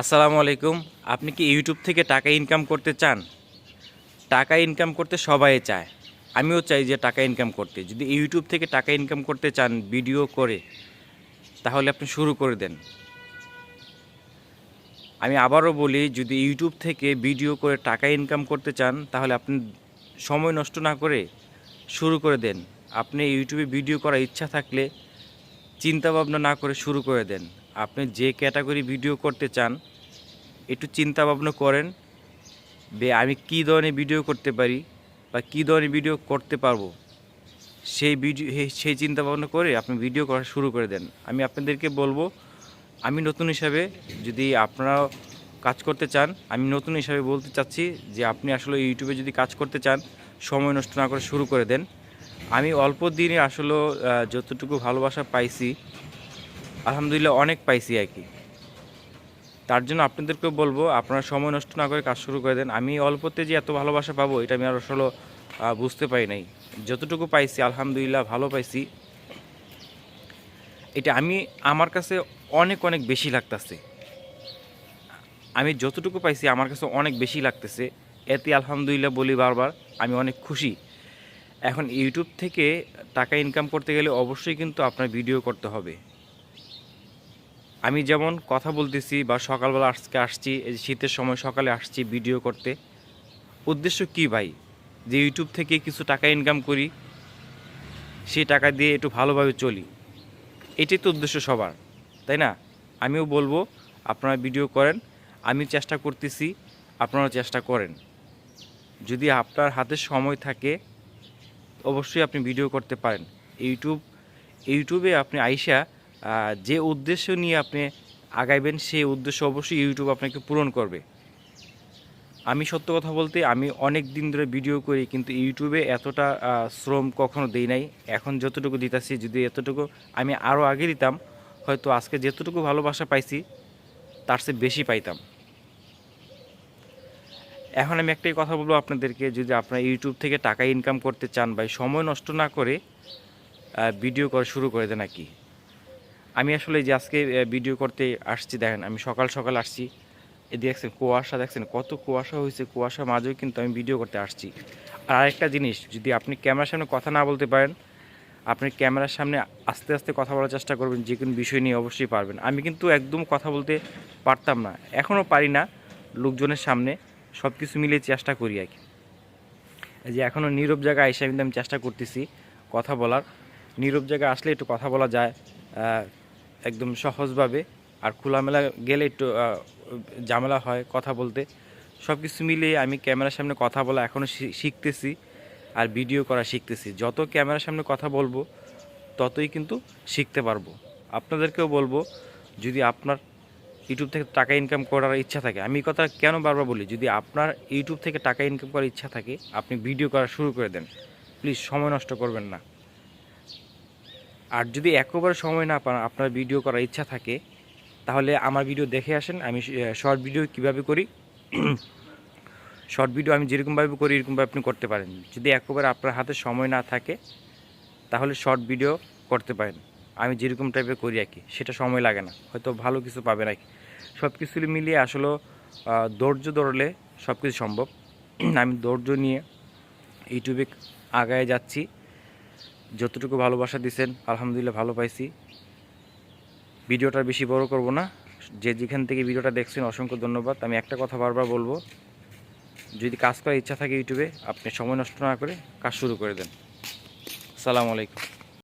আসসালামু আলাইকুম। আপনি কি ইউটিউব থেকে টাকা ইনকাম করতে চান? টাকা ইনকাম করতে সবাই চায়। আমিও চাই যে টাকা ইনকাম করতে। যদি ইউটিউব থেকে টাকা ইনকাম করতে চান ভিডিও করে, তাহলে আপনি শুরু করে দেন। আমি আবারও বলি, যদি ইউটিউব থেকে ভিডিও করে টাকা ইনকাম করতে চান, তাহলে আপনি সময় নষ্ট না করে শুরু করে দেন। আপনি ইউটিউবে ভিডিও করার ইচ্ছা থাকলে চিন্তা ভাবনা না করে শুরু করে দেন। আপনি যে ক্যাটাগরি ভিডিও করতে চান, একটু চিন্তা ভাবনা করেন যে আমি কী ধরনের ভিডিও করতে পারি বা কী ধরনের ভিডিও করতে পারব। সেই ভিডিও সেই চিন্তা ভাবনা করে আপনি ভিডিও করা শুরু করে দেন। আমি আপনাদেরকে বলব, আমি নতুন হিসাবে যদি আপনারা কাজ করতে চান, আমি নতুন হিসাবে বলতে চাচ্ছি যে আপনি আসলে ইউটিউবে যদি কাজ করতে চান, সময় নষ্ট না করে শুরু করে দেন। আমি অল্প দিনে আসলে যতটুকু ভালোবাসা পাইছি আলহামদুলিল্লাহ অনেক পাইছি আর কি। তার জন্য আপনাদেরকেও বলব, আপনারা সময় নষ্ট না করে কাজ শুরু করে দেন। আমি অল্পতে যে এত ভালোবাসা পাবো, এটা আমি আর আসলে বুঝতে পারি নাই। যতটুকু পাইছি, আলহামদুলিল্লাহ ভালো পাইছি। এটা আমি, আমার কাছে অনেক অনেক বেশি লাগতেছে। আমি যতটুকু পাইছি, আমার কাছে অনেক বেশি লাগতেছে। এতে আলহামদুলিল্লাহ বলি বারবার, আমি অনেক খুশি। এখন ইউটিউব থেকে টাকা ইনকাম করতে গেলে অবশ্যই কিন্তু আপনার ভিডিও করতে হবে। আমি যেমন কথা বলতেছি বা সকালবেলা আজকে আসছি, এই শীতের সময় সকালে আসছি ভিডিও করতে। উদ্দেশ্য কি ভাই? যে ইউটিউব থেকে কিছু টাকা ইনকাম করি, সেই টাকা দিয়ে একটু ভালোভাবে চলি। এটাই তো উদ্দেশ্য সবার, তাই না? আমিও বলব, আপনারা ভিডিও করেন, আমি চেষ্টা করতেছি আপনারা চেষ্টা করেন। যদি আপনার হাতে সময় থাকে, অবশ্যই আপনি ভিডিও করতে পারেন। ইউটিউব ইউটিউবে আপনি আইসা যে উদ্দেশ্য নিয়ে আপনি আগাইবেন, সেই উদ্দেশ্য অবশ্যই ইউটিউব আপনাকে পূরণ করবে। আমি সত্য কথা বলতে, আমি অনেক দিন ধরে ভিডিও করি, কিন্তু ইউটিউবে এতটা শ্রম কখনো দেই নাই। এখন যতটুকু দিতাছি, যদি এতটুকু আমি আরও আগে দিতাম, হয়তো আজকে যতটুকু ভালোবাসা পাইছি, তার চেয়ে বেশি পাইতাম। এখন আমি একটাই কথা বলব আপনাদেরকে, যদি আপনারা ইউটিউব থেকে টাকা ইনকাম করতে চান ভাই সময় নষ্ট না করে ভিডিও করা শুরু করে দেন আর কি। আমি আসলে যে আজকে ভিডিও করতে আসছি, দেখেন, আমি সকাল সকাল আসছি। দেখছেন, কুয়াশা, দেখছেন, কত কুয়াশা হয়েছে। কুয়াশার মাঝেও কিন্তু আমি ভিডিও করতে আসছি। আর আরেকটা জিনিস, যদি আপনি ক্যামেরার সামনে কথা না বলতে পারেন, আপনি ক্যামেরার সামনে আস্তে আস্তে কথা বলার চেষ্টা করবেন, যে কোনো বিষয় নিয়ে অবশ্যই পারবেন। আমি কিন্তু একদম কথা বলতে পারতাম না। এখনও পারি না লোকজনের সামনে সব কিছু মিলিয়ে চেষ্টা করি আর কি। যে এখনও নীরব জায়গায় এসে কিন্তু আমি চেষ্টা করতেছি কথা বলার। নীরব জায়গায় আসলে একটু কথা বলা যায়। একদম সহজভাবে আর খোলামেলা গেলে একটু ঝামেলা হয় কথা বলতে। সব কিছু মিলিয়ে আমি ক্যামেরার সামনে কথা বলা এখনও শিখতেছি আর ভিডিও করা শিখতেছি। যত ক্যামেরার সামনে কথা বলব, ততই কিন্তু শিখতে পারব। আপনাদেরকেও বলব, যদি আপনার ইউটিউব থেকে টাকা ইনকাম করার ইচ্ছা থাকে, আমি কথা কেন বারবার বলি, যদি আপনার ইউটিউব থেকে টাকা ইনকাম করার ইচ্ছা থাকে, আপনি ভিডিও করা শুরু করে দেন। প্লিজ, সময় নষ্ট করবেন না। আর যদি একেবারে সময় না পান, আপনার ভিডিও করার ইচ্ছা থাকে, তাহলে আমার ভিডিও দেখে আসেন। আমি শর্ট ভিডিও কীভাবে করি? শর্ট ভিডিও আমি যেরকমভাবে করি, এরকমভাবে আপনি করতে পারেন। যদি একেবারে আপনার হাতে সময় না থাকে, তাহলে শর্ট ভিডিও করতে পারেন। আমি যেরকম টাইপের করি আর কি, সেটা সময় লাগে না। হয়তো ভালো কিছু পাবে নাকি সব কিছু মিলিয়ে আসলে ধৈর্য ধরলে সব কিছু সম্ভব। আমি ধৈর্য নিয়ে ইউটিউবে আগায় যাচ্ছি। যতটুকু ভালোবাসা দিছেন, আলহামদুলিল্লাহ ভালো পাইছি। ভিডিওটা বেশি বড় করব না। যে যেখান থেকে ভিডিওটা দেখছেন, অসংখ্য ধন্যবাদ। আমি একটা কথা বারবার বলব, যদি কাজ করার ইচ্ছা থাকে ইউটিউবে, আপনি সময় নষ্ট না করে কাজ শুরু করে দেন। সালাম আলাইকুম।